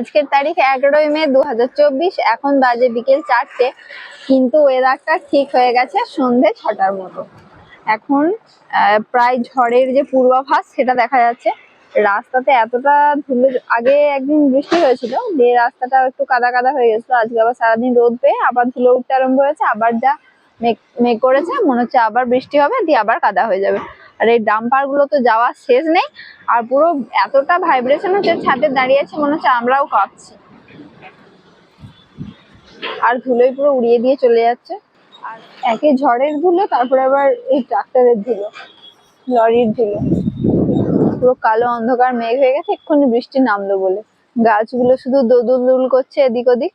আজকের তারিখ এগারোই মে দু হাজার চব্বিশ, এখন বাজে বিকেল চারটে, কিন্তু ওয়েদারটা ঠিক হয়ে গেছে সন্ধে ছটার মতো। এখন প্রায় ঝড়ের যে পূর্বাভাস সেটা দেখা যাচ্ছে। রাস্তাতে এতটা ধুলো, আগে একদিন বৃষ্টি হয়েছিল, দিয়ে রাস্তাটা একটু কাদা কাদা হয়ে গেছিল, আজকে আবার সারাদিন রোদ পেয়ে আবার ধুলো উঠতে আরম্ভ হয়েছে, আবার যা মেঘ মেঘ করেছে, মনে হচ্ছে আবার বৃষ্টি হবে, দিয়ে আবার কাদা হয়ে যাবে। আর এই ডাম্পারগুলো তো যাওয়ার শেষ নেই। আর পুরো এতটা ভাইব্রেশন হচ্ছে, ছাদে দাঁড়িয়ে আছে, মনে হচ্ছে আমরাও কাঁপছি। আর ধুলোই পুরো উড়িয়ে দিয়ে চলে যাচ্ছে। আর একে ঝড়ের ধুলো, তারপরে আবার এই ট্রাক্টরের ধুলো, লরির ধুলো। পুরো কালো অন্ধকার মেঘ হয়ে গেছে, এক্ষুনি বৃষ্টি নামলো বলে। গাছগুলো শুধু দোদুল দুল করছে এদিক ওদিক।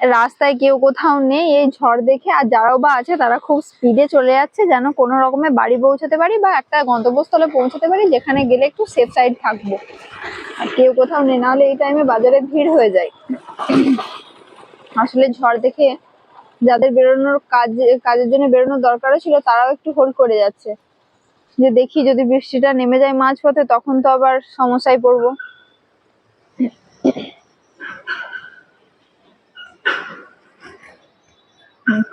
রাস্তায় কেউ কোথাও নেই, এই ঝড় দেখে আর যারাও বা আছে তারা খুব স্পিডে চলে যাচ্ছে যেন কোনো রকমে বাড়ি পৌঁছাতে পারি বা একটা গন্তব্যস্থলে পৌঁছাতে পারি যেখানে গেলে একটু সেফ সাইড থাকব। আর কেউ কোথাও নেই, নাহলে এই টাইমে বাজারে ভিড় হয়ে যায়। আসলে ঝড় দেখে যাদের বেরোনোর কাজ, কাজের জন্য বেরোনোর দরকারও ছিল, তারাও একটু হোল্ড করে যাচ্ছে। যে দেখি যদি বৃষ্টিটা নেমে যায় মাঝপথে, তখন তো আবার সমস্যায় পড়ব।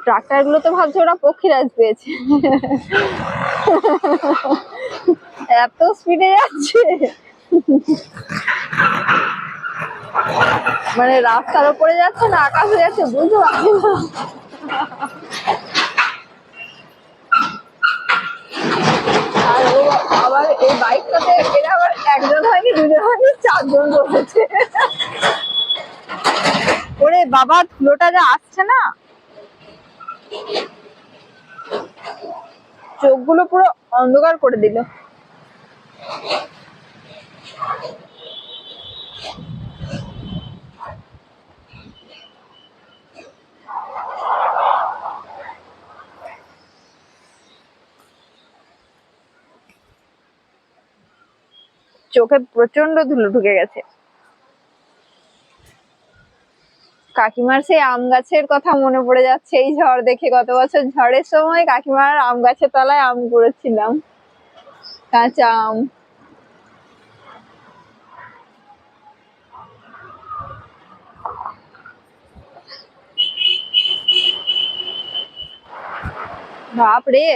ট্রাক্টরগুলো তো ভাবছে ওরা পক্ষীরাজ পেয়েছে। এত স্পিডে যাচ্ছে। মানে রাস্তার উপরে যাচ্ছে না, আকাশে যাচ্ছে বুঝতে পারছি না আর ও আবার এই বাইকটাতে এরা আবার একজন হয়নি, দুজন হয়নি, চারজন ওরে বাবা, ধুলোটা যা আসছে না। চোখগুলো পুরো অন্ধকার করে দিল। চোখে প্রচণ্ড ধুলো ঢুকে গেছে। কাকিমার সেই আম গাছের কথা মনে পড়ে যাচ্ছে। এই ঝড় দেখে গত বছর ঝড়ের সময় কাকিমার আম গাছের তলায় আম কুড়েছিলাম কাঁচা আম। বাপ রে।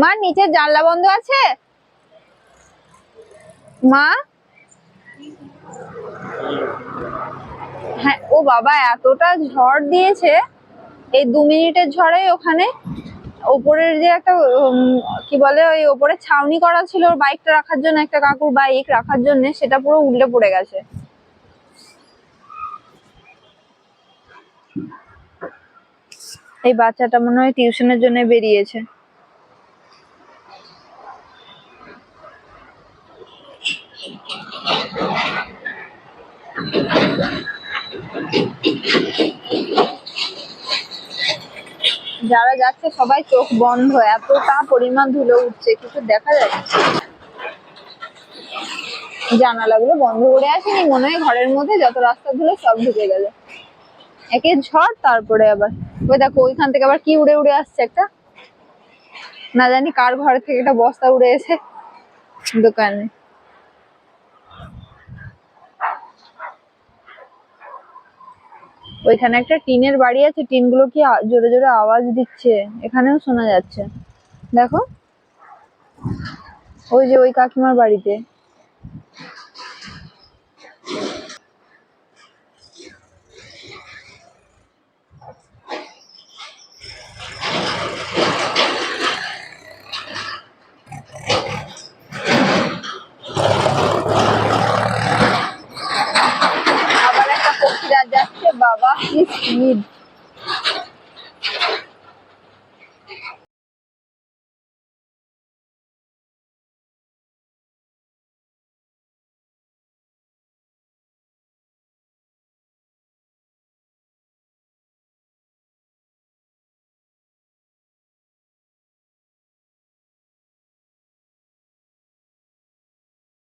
মা নিচে জানলা বন্ধ আছে? মা হ্যাঁ ও বাবা, এতটা ঝড় দিয়েছে, এই দু মিনিটের ঝড়ে ওখানে ওপরের যে একটা কি বলে, ওই ওপরে ছাউনি করা ছিল বাইকটা রাখার জন্য, একটা কাকুর বাইক রাখার জন্য, সেটা পুরো উল্টে পড়ে গেছে। এই বাচ্চাটা মনে হয় টিউশনের জন্য বেরিয়েছে। যারা যাচ্ছে, সবাই চোখ বন্ধ। এতটা পরিমাণ ধুলো উঠছে, কিছু দেখা যাচ্ছে। জানালাগুলো বন্ধ করে আসেনি, মনে হয় ঘরের মধ্যে যত রাস্তা ধুলো সব ঢুকে গেল। একে ঝড়, তারপরে আবার। ওই দেখো, ওইখান থেকে আবার কি উড়ে উড়ে আসছে একটা? না জানি কার ঘর থেকে একটা বস্তা উড়ে এসে দোকানে। ওইখানে একটা টিনের বাড়ি আছে, টিনগুলো কি জোরে জোরে আওয়াজ দিচ্ছে? এখানেও শোনা যাচ্ছে। দেখো। ওই যে ওই কাকিমার বাড়িতে। একটা যাচ্ছে বাবা স্পিড